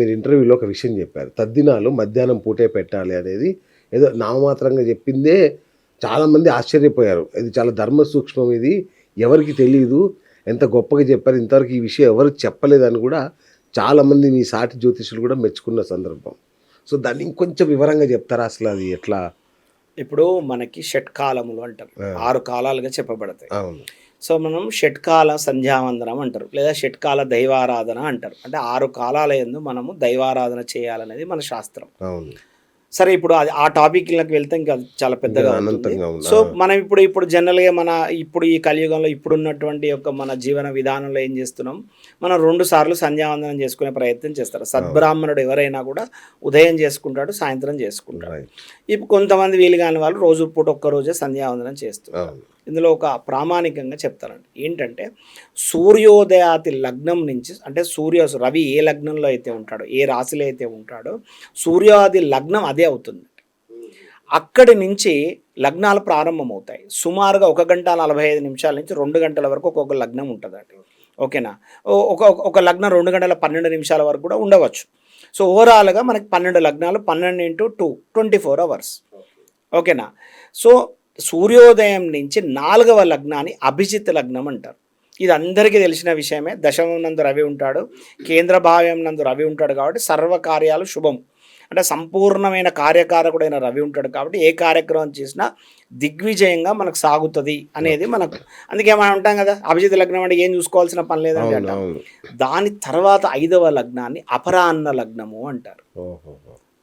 మీరు ఇంటర్వ్యూలో ఒక విషయం చెప్పారు. తద్దినాలు మధ్యాహ్నం పూటే పెట్టాలి అనేది ఏదో నామమాత్రంగా చెప్పిందే చాలామంది ఆశ్చర్యపోయారు. ఇది చాలా ధర్మ సూక్ష్మం ఇది. ఎవరికి తెలియదు ఎంత గొప్పగా చెప్పారు. ఇంతవరకు ఈ విషయం ఎవరికి చెప్పలేదని కూడా చాలామంది మీ సాటి జ్యోతిషులు కూడా మెచ్చుకున్న సందర్భం. సో దాన్ని ఇంకొంచెం వివరంగా చెప్తారా అసలు అది ఎట్లా? ఇప్పుడు మనకి షట్కాలములు అంటారు ఆరు కాలాలుగా చెప్పబడతాయి. అవును. సో మనం షట్కాల సంధ్యావందనం అంటారు. లేదా షట్కాల దైవారాధన అంటారు. అంటే ఆరు కాలాల యందు మనము దైవారాధన చేయాలనేది మన శాస్త్రం. సరే ఇప్పుడు అది ఆ టాపిక్లకు వెళ్తే ఇంకా అది చాలా పెద్దగా. సో మనం ఇప్పుడు ఇప్పుడు జనరల్గా మన ఇప్పుడు ఈ కలియుగంలో ఇప్పుడు ఉన్నటువంటి యొక్క మన జీవన విధానంలో ఏం చేస్తున్నాం? మనం రెండు సార్లు సంధ్యావందనం చేసుకునే ప్రయత్నం చేస్తారు. సద్బ్రాహ్మణుడు ఎవరైనా కూడా ఉదయం చేసుకుంటాడు సాయంత్రం చేసుకుంటాడు. ఇప్పుడు కొంతమంది వీలు కాని వాళ్ళు రోజు పూట ఒక్క రోజే సంధ్యావందనం అవును. ఇందులో ఒక ప్రామాణికంగా చెప్తారండి ఏంటంటే సూర్యోదయాతి లగ్నం నుంచి అంటే సూర్య రవి ఏ లగ్నంలో అయితే ఉంటాడో ఏ రాశిలో అయితే ఉంటాడో సూర్యోదయ లగ్నం అదే అవుతుంది అక్కడి నుంచి లగ్నాలు ప్రారంభమవుతాయి. సుమారుగా ఒక గంట నలభై ఐదు నిమిషాల నుంచి రెండు గంటల వరకు ఒక్కొక్క లగ్నం ఉంటుందండి. ఓకేనా? ఒక ఒక లగ్నం రెండు గంటల పన్నెండు నిమిషాల వరకు కూడా ఉండవచ్చు. సో ఓవరాల్గా మనకి పన్నెండు లగ్నాలు పన్నెండు into two twenty four hours. ఓకేనా? సో సూర్యోదయం నుంచి నాలుగవ లగ్నాన్ని అభిజిత్ లగ్నం అంటారు. ఇది అందరికీ తెలిసిన విషయమే. దశమం నందు రవి ఉంటాడు కేంద్ర భావ్యం నందు రవి ఉంటాడు కాబట్టి సర్వ కార్యాలు శుభం. అంటే సంపూర్ణమైన కార్యకారకుడైన రవి ఉంటాడు కాబట్టి ఏ కార్యక్రమం చేసినా దిగ్విజయంగా మనకు సాగుతుంది అనేది మనకు. అందుకే మనం అంటాం కదా అభిజిత్ లగ్నం అంటే ఏం చూసుకోవాల్సిన పని లేదని అంటాం. దాని తర్వాత ఐదవ లగ్నాన్ని అపరాన్న లగ్నము అంటారు.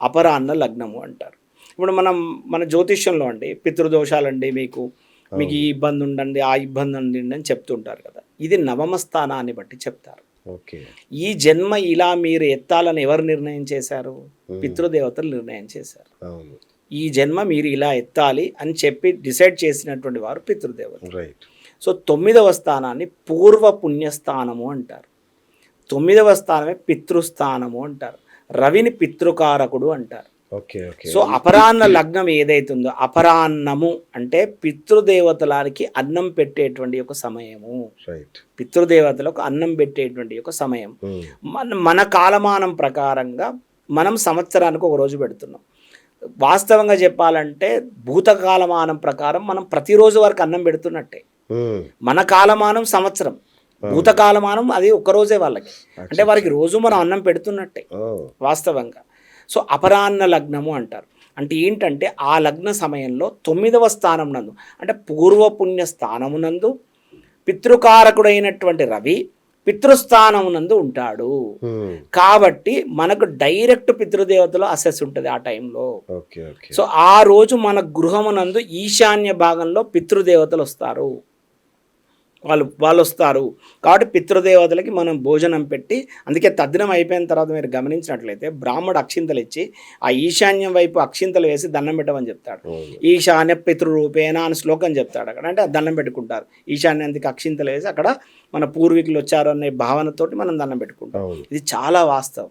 అపరాన్న లగ్నము అంటారు. ఇప్పుడు మనం మన జ్యోతిష్యంలో అండి పితృదోషాలండి మీకు మీకు ఈ ఇబ్బంది ఉండండి ఆ ఇబ్బంది ఉండండి అని చెప్తుంటారు కదా. ఇది నవమ స్థానాన్ని బట్టి చెప్తారు. ఓకే. ఈ జన్మ ఇలా మీరు ఎత్తాలని ఎవరు నిర్ణయం చేశారు? పితృదేవతలు నిర్ణయం చేశారు. ఈ జన్మ మీరు ఇలా ఎత్తాలి అని చెప్పి డిసైడ్ చేసినటువంటి వారు పితృదేవతలు. సో తొమ్మిదవ స్థానాన్ని పూర్వ పుణ్యస్థానము అంటారు. తొమ్మిదవ స్థానమే పితృస్థానము అంటారు. రవిని పితృకారకుడు అంటారు. సో అపరాహ్న లగ్నం ఏదైతుందో అపరాహ్నము అంటే పితృదేవతలకి అన్నం పెట్టేటువంటి ఒక సమయము. పితృదేవతలకు అన్నం పెట్టేటువంటి ఒక సమయం. మన మన కాలమానం ప్రకారంగా మనం సంవత్సరానికి ఒక రోజు పెడుతున్నాం. వాస్తవంగా చెప్పాలంటే భూతకాలమానం ప్రకారం మనం ప్రతిరోజు వరకు అన్నం పెడుతున్నట్టే. మన కాలమానం సంవత్సరం. భూతకాలమానం అది ఒక్క రోజే వాళ్ళకి. అంటే వారికి రోజు మనం అన్నం పెడుతున్నట్టే. వాస్తవంగా. సో అపరాహ్న లగ్నము అంటారు. అంటే ఏంటంటే ఆ లగ్న సమయంలో తొమ్మిదవ స్థానం నందు అంటే పూర్వపుణ్య స్థానమునందు పితృకారకుడైనటువంటి రవి పితృస్థానమునందు ఉంటాడు. కాబట్టి మనకు డైరెక్ట్ పితృదేవతలో అసెస్ ఉంటుంది ఆ టైంలో. సో ఆ రోజు మన గృహమునందు ఈశాన్య భాగంలో పితృదేవతలు వస్తారు. వాళ్ళు వాళ్ళు వస్తారు. కాబట్టి పితృదేవతలకి మనం భోజనం పెట్టి అందుకే తద్దినం అయిపోయిన తర్వాత మీరు గమనించినట్లయితే బ్రాహ్మడు అక్షింతలు ఇచ్చి ఆ ఈశాన్యం వైపు అక్షింతలు వేసి దండం పెట్టమని చెప్తాడు. ఈశాన్య పితృరూపేణ అని శ్లోకం చెప్తాడు అక్కడ. అంటే దండం పెట్టుకుంటారు. ఈశాన్యంతికి అక్షింతలు వేసి అక్కడ మన పూర్వీకులు వచ్చారు అనే భావనతోటి మనం దండం పెట్టుకుంటాం. ఇది చాలా వాస్తవం.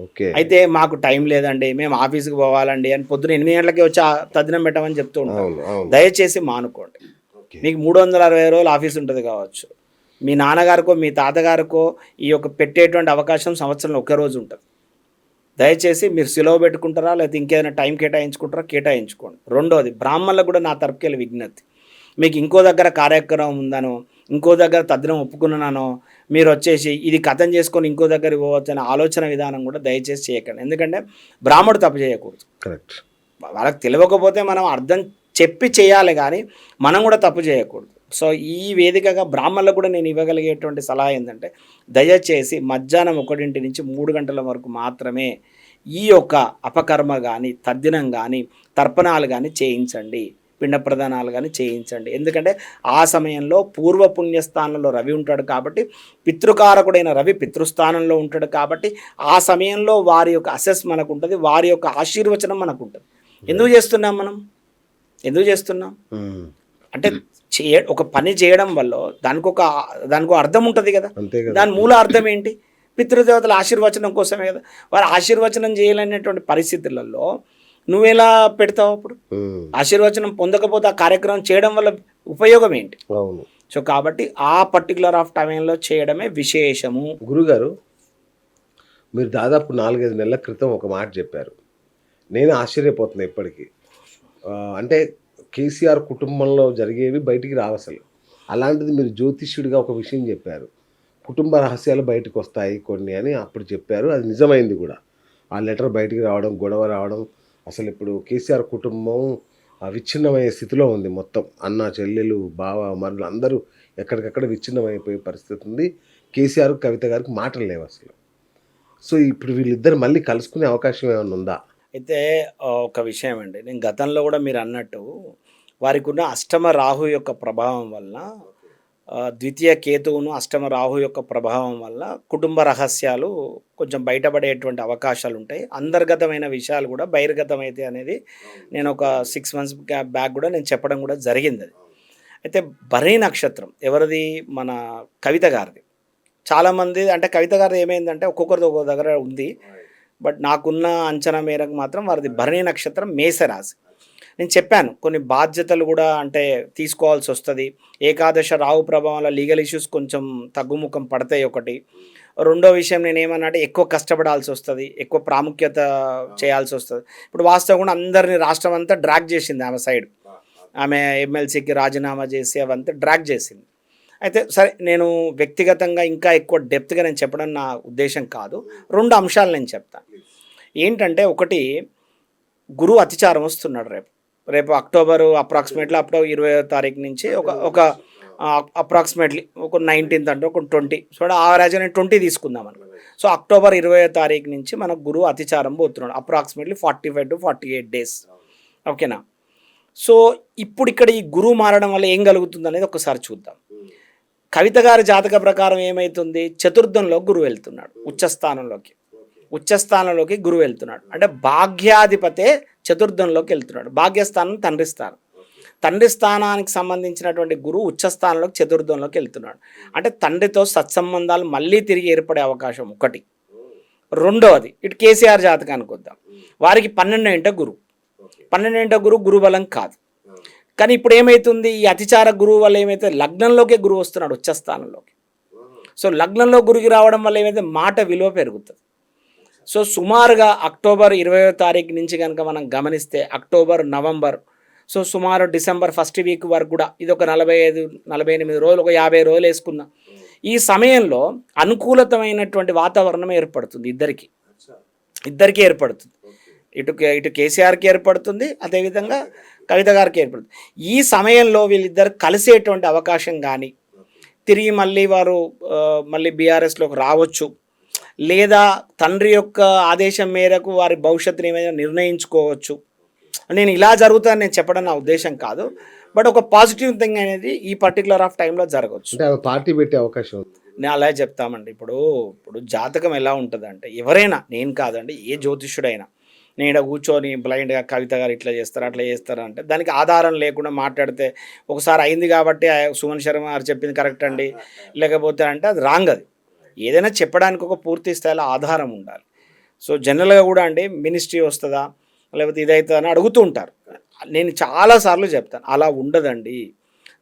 ఓకే. అయితే మాకు టైం లేదండి. మేము ఆఫీస్కి పోవాలండి అని పొద్దున ఎనిమిది గంటలకి వచ్చి ఆ తద్దినం పెట్టమని చెప్తూ ఉంటాం. దయచేసి మానుకోండి. మీకు మూడు వందల అరవై రోజులు ఆఫీస్ ఉంటుంది కావచ్చు. మీ నాన్నగారికో మీ తాతగారికో ఈ యొక్క పెట్టేటువంటి అవకాశం సంవత్సరంలో ఒకే రోజు ఉంటుంది. దయచేసి మీరు సెలవు పెట్టుకుంటారా లేకపోతే ఇంకేదైనా టైం కేటాయించుకుంటారా కేటాయించుకోండి. రెండోది బ్రాహ్మణులకు కూడా నా తరపుకెళ్ళి విజ్ఞప్తి. మీకు ఇంకో దగ్గర కార్యక్రమం ఉందనో ఇంకో దగ్గర తద్దినం ఒప్పుకున్నానో మీరు వచ్చేసి ఇది కథం చేసుకొని ఇంకో దగ్గర పోవచ్చు అనే ఆలోచన విధానం కూడా దయచేసి చేయకండి. ఎందుకంటే బ్రాహ్మడు తప్పు చేయకూడదు. కరెక్ట్. వాళ్ళకి తెలియకపోతే మనం అర్థం చెప్పి చేయాలి కానీ మనం కూడా తప్పు చేయకూడదు. సో ఈ వేదికగా బ్రాహ్మణులకు కూడా నేను ఇవ్వగలిగేటువంటి సలహా ఏంటంటే దయచేసి మధ్యాహ్నం ఒకటింటి నుంచి మూడు గంటల వరకు మాత్రమే ఈ యొక్క అపకర్మ కానీ తద్దినం కానీ తర్పణాలు కానీ చేయించండి. పిండ ప్రదానాలు కానీ చేయించండి. ఎందుకంటే ఆ సమయంలో పూర్వ పుణ్యస్థానంలో రవి ఉంటాడు కాబట్టి పితృకారకుడైన రవి పితృస్థానంలో ఉంటాడు కాబట్టి ఆ సమయంలో వారి యొక్క అసెస్ మనకు ఉంటుంది వారి యొక్క ఆశీర్వచనం మనకు ఉంటుంది. ఎందుకు చేస్తున్నాం మనం? ఎందుకు చేస్తున్నాం. అంటే చే ఒక పని చేయడం వల్ల దానికి ఒక దానికి ఒక అర్థం ఉంటుంది కదా. దాని మూల అర్థం ఏంటి? పితృదేవతల ఆశీర్వచనం కోసమే కదా. వారు ఆశీర్వచనం చేయాలనేటువంటి పరిస్థితులలో నువ్వు ఎలా పెడతావు అప్పుడు. ఆశీర్వచనం పొందకపోతే ఆ కార్యక్రమం చేయడం వల్ల ఉపయోగం ఏంటి? సో కాబట్టి ఆ పర్టికులర్ ఆఫ్ టైంలో చేయడమే విశేషము. గురుగారు మీరు దాదాపు నాలుగైదు నెలల క్రితం ఒక మాట చెప్పారు. నేను ఆశ్చర్యపోతున్నా ఇప్పటికీ. అంటే కేసీఆర్ కుటుంబంలో జరిగేవి బయటికి రావు అసలు. అలాంటిది మీరు జ్యోతిష్యుడిగా ఒక విషయం చెప్పారు. కుటుంబ రహస్యాలు బయటకు వస్తాయి కొన్ని అని అప్పుడు చెప్పారు. అది నిజమైంది కూడా. ఆ లెటర్ బయటికి రావడం గొడవ రావడం అసలు ఇప్పుడు కేసీఆర్ కుటుంబం విచ్ఛిన్నమయ్యే స్థితిలో ఉంది మొత్తం. అన్న చెల్లెలు బావ మరులు అందరూ ఎక్కడికక్కడ విచ్ఛిన్నమైపోయే పరిస్థితి ఉంది. కేసీఆర్ కవిత గారికి మాటలు లేవు అసలు. సో ఇప్పుడు వీళ్ళిద్దరు మళ్ళీ కలుసుకునే అవకాశం ఏమైనా ఉందా? అయితే ఒక విషయం అండి. నేను గతంలో కూడా మీరు అన్నట్టు వారికి ఉన్న అష్టమ రాహు యొక్క ప్రభావం వల్ల ద్వితీయ కేతువును అష్టమ రాహు యొక్క ప్రభావం వల్ల కుటుంబ రహస్యాలు కొంచెం బయటపడేటువంటి అవకాశాలు ఉంటాయి. అంతర్గతమైన విషయాలు కూడా బహిర్గతమైతే అనేది నేను ఒక సిక్స్ మంత్స్ బ్యాక్ కూడా నేను చెప్పడం కూడా జరిగింది అది. అయితే భరణి నక్షత్రం ఎవరిది? మన కవిత గారిది. చాలామంది అంటే కవిత గారిది ఏమైందంటే ఒక్కొక్కరిది ఒక్కొక్క దగ్గర ఉంది. బట్ నాకున్న అంచనా మేరకు మాత్రం వారిది భరణి నక్షత్రం మేసరాశి నేను చెప్పాను కొన్ని బాధ్యతలు కూడా అంటే తీసుకోవాల్సి వస్తుంది. ఏకాదశ రావు ప్రభావంలో లీగల్ ఇష్యూస్ కొంచెం తగ్గుముఖం పడతాయి ఒకటి. రెండో విషయం నేను ఏమన్నా అంటే ఎక్కువ కష్టపడాల్సి వస్తుంది ఎక్కువ ప్రాముఖ్యత చేయాల్సి వస్తుంది. ఇప్పుడు వాస్తవం కూడా అందరినీ రాష్ట్రం అంతా డ్రాగ్ చేసింది ఆమె సైడ్. ఆమె ఎమ్మెల్సీకి రాజీనామా చేసి అవంతా డ్రాగ్ చేసింది. అయితే సరే నేను వ్యక్తిగతంగా ఇంకా ఎక్కువ డెప్త్గా నేను చెప్పడం నా ఉద్దేశం కాదు. రెండు అంశాలు నేను చెప్తాను ఏంటంటే ఒకటి గురువు అతిచారం వస్తున్నాడు రేపు. రేపు అక్టోబర్ అప్రాక్సిమేట్లీ అక్టోబర్ ఇరవై తారీఖు నుంచి ఒక ఒక అప్రాక్సిమేట్లీ ఒక నైన్టీన్త్ అంటే ఒక ట్వంటీ సో ఆ రాజు నేను ట్వంటీ తీసుకుందాం అనుకో. సో అక్టోబర్ ఇరవై తారీఖు నుంచి మనకు గురువు అతిచారం పోతున్నాడు. Approximately forty five to forty eight days. ఓకేనా? సో ఇప్పుడు ఇక్కడ ఈ గురువు మారడం వల్ల ఏం కలుగుతుంది అనేది ఒకసారి చూద్దాం. కవిత గారి జాతక ప్రకారం ఏమవుతుంది చతుర్థంలో గురువు వెళ్తున్నాడు ఉచ్చస్థానంలోకి. ఉచ్చస్థానంలోకి గురువు వెళ్తున్నాడు. అంటే భాగ్యాధిపతే చతుర్థంలోకి వెళ్తున్నాడు. భాగ్యస్థానం తండ్రి స్థానం. తండ్రి స్థానానికి సంబంధించినటువంటి గురువు ఉచ్చస్థానంలోకి చతుర్థంలోకి వెళ్తున్నాడు. అంటే తండ్రితో సత్సంబంధాలు మళ్ళీ తిరిగి ఏర్పడే అవకాశం ఒకటి. రెండవది ఇటు కేసీఆర్ జాతకానికి వద్దాం. వారికి పన్నెండు ఏంట గురువు. పన్నెండు ఏంట గురువు గురుబలం కాదు. కానీ ఇప్పుడు ఏమవుతుంది ఈ అతిచార గురువు వల్ల ఏమైతే లగ్నంలోకే గురువు వస్తున్నాడు ఉచ్చస్థానంలోకి సో లగ్నంలో గురువుకి రావడం వల్ల ఏమైతే మాట విలువ పెరుగుతుంది. సో సుమారుగా అక్టోబర్ ఇరవయో తారీఖు నుంచి కనుక మనం గమనిస్తే అక్టోబర్ నవంబర్ సో సుమారు డిసెంబర్ ఫస్ట్ వీక్ వరకు కూడా ఇది ఒక నలభై ఐదు నలభై ఎనిమిది రోజులు ఒక యాభై రోజులు వేసుకుందాం ఈ సమయంలో అనుకూలతమైనటువంటి వాతావరణం ఏర్పడుతుంది ఇద్దరికి. ఇద్దరికి ఏర్పడుతుంది. ఇటు ఇటు కేసీఆర్కి ఏర్పడుతుంది అదేవిధంగా కవిత గారికి ఏర్పడుతుంది. ఈ సమయంలో వీళ్ళిద్దరు కలిసేటువంటి అవకాశం కానీ తిరిగి మళ్ళీ వారు మళ్ళీ బీఆర్ఎస్లోకి రావచ్చు లేదా తండ్రి యొక్క ఆదేశం మేరకు వారి భవిష్యత్తుని ఏమైనా నిర్ణయించుకోవచ్చు. నేను ఇలా జరుగుతుందని నేను చెప్పడం నా ఉద్దేశం కాదు. బట్ ఒక పాజిటివ్ థింగ్ అనేది ఈ పర్టికులర్ ఆఫ్ టైంలో జరగవచ్చు. పార్టీ పెట్టే అవకాశం నేను అలా చెప్తామండి. ఇప్పుడు ఇప్పుడు జాతకం ఎలా ఉంటుంది అంటే ఎవరైనా నేను కాదండి ఏ జ్యోతిష్యుడైనా నేను కూర్చొని బ్లైండ్గా కవిత గారు ఇట్లా చేస్తారు అట్లా చేస్తారు అంటే దానికి ఆధారం లేకుండా మాట్లాడితే ఒకసారి అయింది కాబట్టి ఆ సుమన్ శర్మ గారు చెప్పింది కరెక్ట్ అండి. లేకపోతే అంటే అది రాంగ్ అది. ఏదైనా చెప్పడానికి ఒక పూర్తి స్థాయిలో ఆధారం ఉండాలి. సో జనరల్గా కూడా అండి మినిస్ట్రీ వస్తుందా లేకపోతే ఇదవుతుందా అని అడుగుతూ ఉంటారు. నేను చాలాసార్లు చెప్తాను అలా ఉండదండి.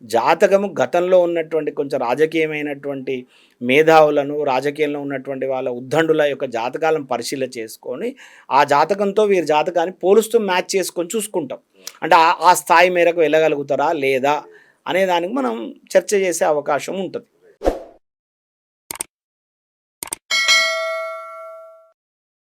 జాతకము గతంలో ఉన్నటువంటి కొంచెం రాజకీయమైనటువంటి మేధావులను రాజకీయంలో ఉన్నటువంటి వాళ్ళ ఉద్దండుల యొక్క జాతకాలను పరిశీలన చేసుకొని ఆ జాతకంతో వీరి జాతకాన్ని పోలుస్తూ మ్యాచ్ చేసుకొని చూసుకుంటాం. అంటే ఆ- ఆ స్థాయి మేరకు వెళ్ళగలుగుతారా లేదా అనే దానికి మనం చర్చ చేసే అవకాశం ఉంటుంది.